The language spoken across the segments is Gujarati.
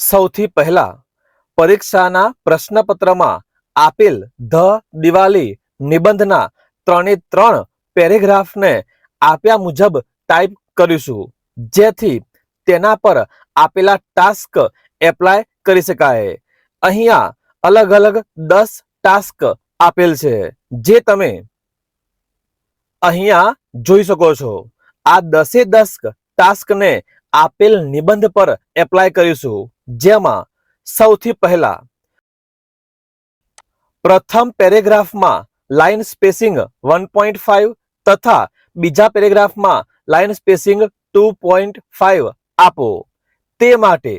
સૌથી પહેલા પરીક્ષાના પ્રશ્નપત્રમાં આપેલ ધ દિવાળી નિબંધના ત્રણે ત્રણ પેરેગ્રાફને આપ્યા મુજબ ટાઈપ કરીશું, જેથી તેના પર આપેલા ટાસ્ક એપ્લાય કરી શકાય. અહીંયા અલગ અલગ દસ ટાસ્ક આપેલ છે, જે તમે અહીંયા જોઈ શકો છો. આ દસે દસ ટાસ્કને આપેલ નિબંધ પર એપ્લાય કરીશું. જેમાં સૌથી પહેલા પ્રથમ પેરેગ્રાફમાં line spacing one point five તથા બીજા પેરેગ્રાફમાં line spacing two point five આપો. તે માટે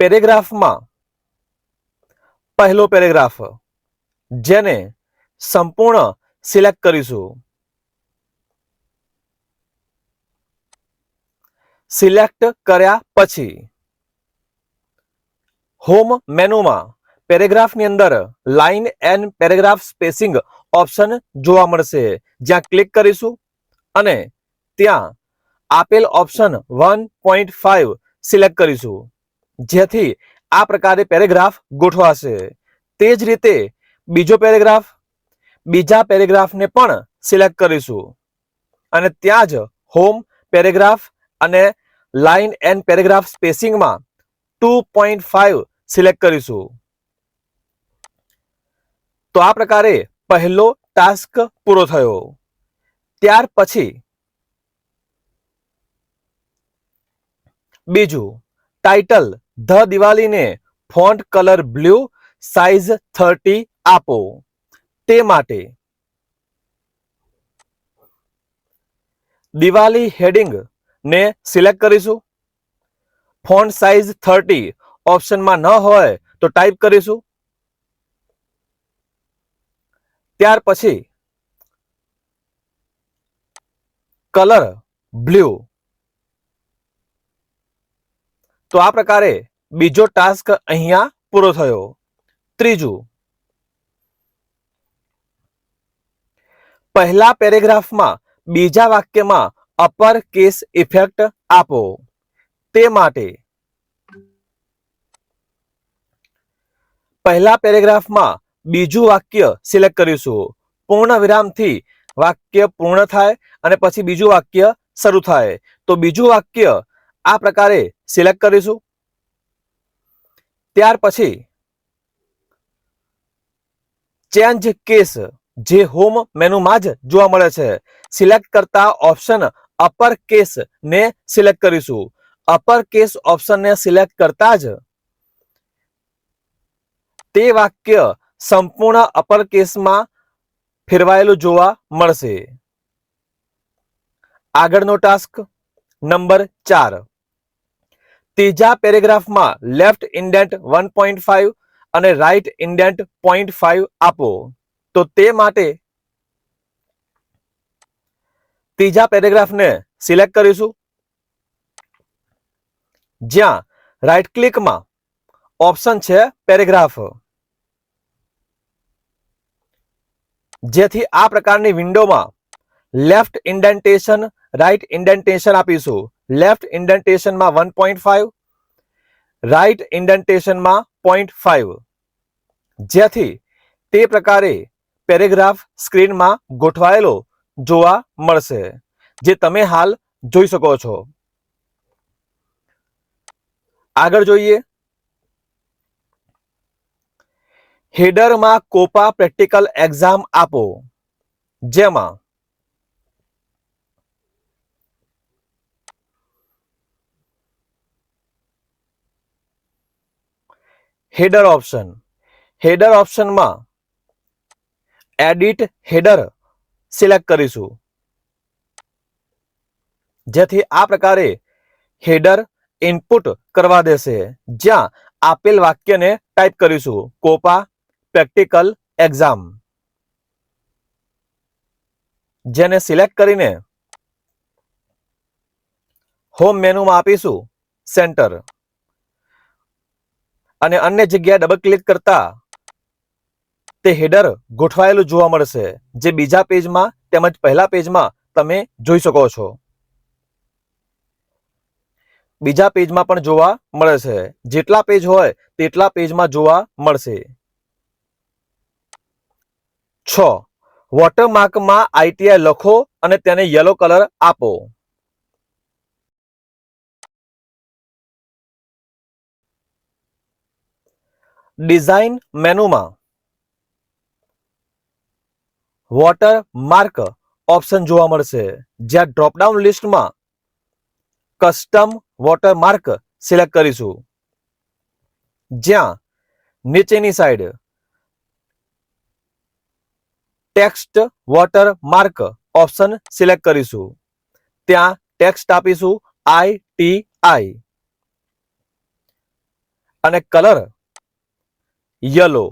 પેરેગ્રાફમાં પહેલો પેરેગ્રાફ જેને સંપૂર્ણ સિલેક્ટ કરીશું. સિલેક્ટ કર્યા પછી હોમ મેનુમાં પેરેગ્રાફની અંદર line and paragraph spacing option જોવા મળશે. જ્યાં ક્લિક કરીશું અને ત્યાં આપેલ option one point five select કરીશું. જેથી આ પ્રકારે પેરેગ્રાફ ગોઠવાશે. તે જ રીતે બીજો પેરેગ્રાફ, બીજા પેરેગ્રાફને પણ સિલેક્ટ કરીશું. અને ત્યાં જ હોમ પેરેગ્રાફ અને લાઇન એન્ડ પેરેગ્રાફ સ્પેસિંગમાં ટુ પોઈન્ટ ફાઈવ સિલેક્ટ કરીશું. તો આ પ્રકારે પહેલો ટાસ્ક પૂરો થયો. ત્યાર પછી બીજું title the દિવાળીને font colour blue size thirty આપો. તે માટે દિવાળી હેડિંગ ને સિલેક્ટ કરીશું. Font size thirty. ઓપ્શનમાં ન હોય તો ટાઈપ કરીશું. ત્યાર પછી કલર બ્લુ. તો આ પ્રકારે બીજો ટાસ્ક અહીંયા પૂરો થયો. ત્રીજું. પહેલા પેરેગ્રાફમાં બીજા વાક્યમાં અપર કેસ ઇફેક્ટ આપો. તે માટે પહેલા પેરેગ્રાફમાં બીજું વાક્ય સિલેક્ટ કરીશું. પૂર્ણ વિરામથી વાક્ય પૂર્ણ થાય અને પછી બીજું વાક્ય શરૂ થાય. તો બીજું વાક્ય આ પ્રકારે સિલેક્ટ કરીશું. ત્યાર પછી ચેન્જ કેસ જે હોમ મેનુમાં જ જોવા મળે છે. સિલેક્ટ કરતા ઓપ્શન અપર કેસ ને સિલેક્ટ કરીશું. અપર કેસ ઓપ્શનને સિલેક્ટ કરતા જ તે વાક્ય સંપૂર્ણ અપર કેસમાં ફેરવાયેલું જોવા મળશે. આગળનો ટાસ્ક નંબર ચાર. ત્રીજા પેરેગ્રાફમાં left indent one point five અને રાઈટ ઇન્ડેન્ટ પોઈન્ટ ફાઈવ આપો. તો તે માટે ત્રીજા પેરેગ્રાફને સિલેક્ટ કરીશું. જ્યાં રાઈટ ક્લિકમાં ઓપ્શન છે પેરેગ્રાફ જેથી આ પ્રકારની વિન્ડોમાં લેફ્ટ ઇન્ડેન્ટેશન રાઈટ ઇન્ડેન્ટેશન આપીશું. લેફ્ટ ઇન્ડેન્ટેશનમાં વન પોઈન્ટ ફાઈવ રાઈટ ઇન્ડેન્ટેશનમાં પોઈન્ટ ફાઈવ જેથી તે પ્રકારે પેરેગ્રાફ સ્ક્રીનમાં ગોઠવાયેલો જોવા મળશે, જે તમે હાલ જોઈ શકો છો. આગળ જોઈએ. હેડરમાં કોપા પ્રેક્ટિકલ એક્ઝામ આપો. જેમાં હેડર ઓપ્શન. હેડર ઓપ્શનમાં એડિટ હેડર સિલેક્ટ કરીશું. જેથી આ પ્રકારે હેડર ઇનપુટ કરવા દેશે. જ્યાં આપેલ વાક્યને ટાઈપ કરીશું. કોપા પ્રેક્ટિકલ એક્ઝામ જેને સિલેક્ટ કરીને હોમ મેનુમાં આપીશું. સેન્ટર અને અન્ય જગ્યાએ ડબલ ક્લિક કરતા તે હેડર ગોઠવાયેલું જોવા મળશે. જે બીજા પેજમાં તેમજ પહેલા પેજમાં તમે જોઈ શકો છો. બીજા પેજમાં પણ જોવા મળે છે જેટલા પેજ હોય તેટલા પેજમાં જોવા મળશે. છ. વોટરમાર્કમાં આઈટીઆઈ લખો અને તેને યલો કલર આપો. ડિઝાઇન મેનુમાં વોટર માર્ક ઓપ્શન જોવા મળશે. જ્યાં ડ્રોપડાઉન લિસ્ટમાં કસ્ટમ વોટર માર્ક સિલેક્ટ કરીશું. જ્યાં નીચેની side text watermark option select કરીશું. ત્યાં ટેક્સ્ટ આપીશું આઈ ટી આઈ અને કલર યલો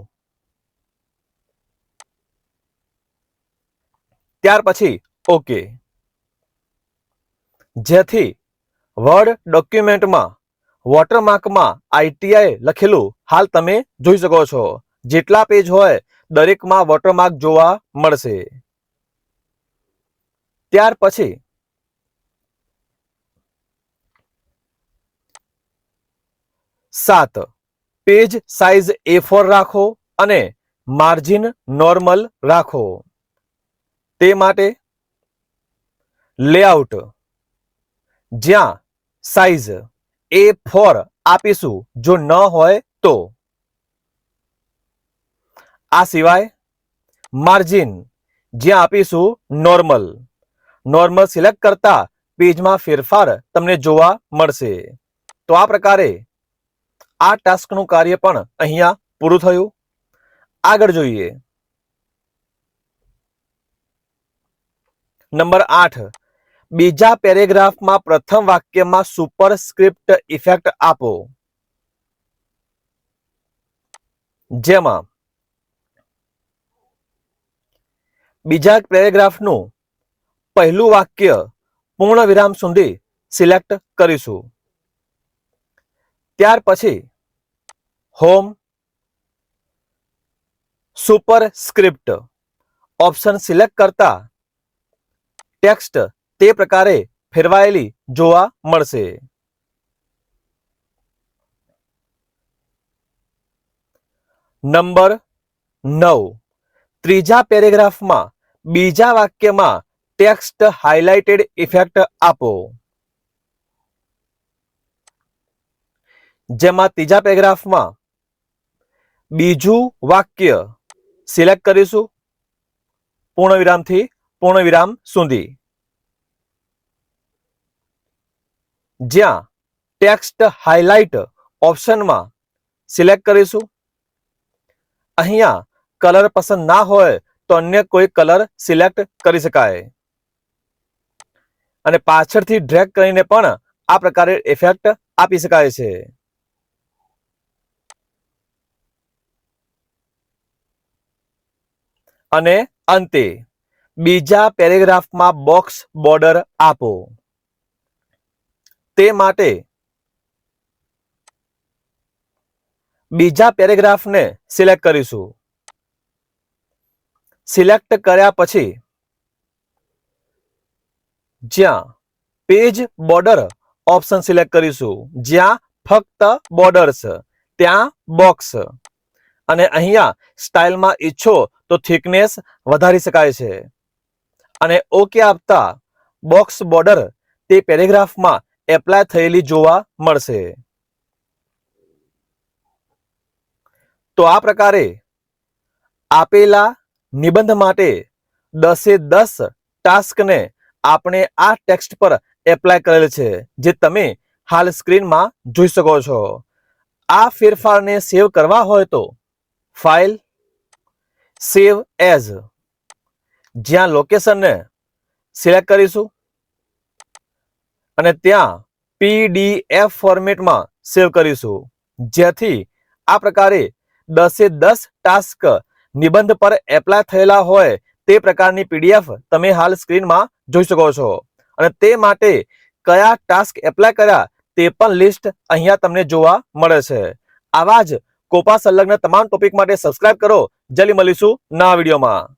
ત્યાર પછી ઓકે જેથી વર્ડ ડોક્યુમેન્ટમાં વોટરમાર્કમાં આઈટીઆઈ લખેલું હાલ તમે જોઈ શકો છો. જેટલા પેજ હોય, દરેકમાં વોટરમાર્ક જોવા મળશે. ત્યાર પછી, સાત. પેજ સાઇઝ એ ફોર રાખો અને માર્જિન નોર્મલ રાખો. તે માટે લેઆઉટ જ્યાં સાઇઝ એ ફોર આપીશું. જો ન હોય તો. આ સિવાય માર્જિન જ્યાં આપીશું નોર્મલ નોર્મલ સિલેક્ટ કરતા પેજમાં ફેરફાર તમને જોવા મળશે. તો આ પ્રકારે આ ટાસ્કનું કાર્ય પણ અહીંયા પૂરું થયું. આગળ જોઈએ. નંબર આઠ. બીજા પેરેગ્રાફમાં પ્રથમ વાક્યમાં સુપરસ્ક્રિપ્ટ ઇફેક્ટ આપો. જેમાં બીજા પેરેગ્રાફનું પહેલું વાક્ય પૂર્ણ વિરામ સુધી સિલેક્ટ કરીશું. ત્યાર પછી home superscript option select કરતા ટેક્સ્ટ તે પ્રકારે ફેરવાયેલી જોવા મળશે. નંબર નવ. ત્રીજા પેરેગ્રાફમાં બીજા વાક્યમાં ટેક્સ્ટ હાઇલાઇટેડ ઇફેક્ટ આપો. જેમાં ત્રીજા પેરેગ્રાફમાં બીજું વાક્ય સિલેક્ટ કરીશું. પૂર્ણ વિરામથી પૂર્ણ વિરામ સુધી. જ્યાં ટેક્સ્ટ હાઇલાઇટ ઓપ્શનમાં સિલેક્ટ કરીશું. અહીંયા કલર પસંદ ના હોય તો અન્ય કોઈ કલર સિલેક્ટ કરી શકાય. અને પાછળથી ડ્રેગ કરીને પણ આ પ્રકારે ઇફેક્ટ આપી શકાય છે. અને અંતે બીજા પેરેગ્રાફમાં બોક્સ બોર્ડર આપો. તે માટે બીજા પેરેગ્રાફને સિલેક્ટ કરીશું. સિલેક્ટ કર્યા પછી જ્યાં પેજ બોર્ડર ઓપ્શન સિલેક્ટ કરીશું. જ્યાં ફક્ત બોર્ડર્સ, ત્યાં બોક્સ. અને અહીંયા સ્ટાઇલમાં ઈચ્છો તો થિકનેસ વધારી શકાય છે. અને ઓકે આપતા બોક્સ બોર્ડર તે પેરેગ્રાફમાં એપ્લાય થયેલી જોવા મળશે. તો આ પ્રકારે આપેલા નિબંધ માટે દસે દસ ટાસ્કને આપણે આ ટેક્સ્ટ પર એપ્લાય કરેલ છે, જે તમે હાલ સ્ક્રીનમાં જોઈ શકો છો. આ ફેરફારને સેવ કરવા હોય તો ફાઇલ સેવ એઝ જ્યાં લોકેશનને સિલેક્ટ કરીશું. અને ત્યાં પીડીએફ ફોર્મેટમાં સેવ કરીશું. જેથી આ પ્રકારે દસે દસ ટાસ્ક નિબંધ પર એપ્લાય થયેલા હોય તે પ્રકારની પીડીએફ તમે હાલ સ્ક્રીનમાં જોઈ શકો છો. અને તે માટે કયા ટાસ્ક એપ્લાય કર્યા તે પણ લિસ્ટ અહીંયા તમને જોવા મળે છે. આવા જ કોપા સંલગ્ન તમામ ટોપિક માટે સબસ્ક્રાઇબ કરો. જલ્દી મળીશું નવા વિડીયોમાં.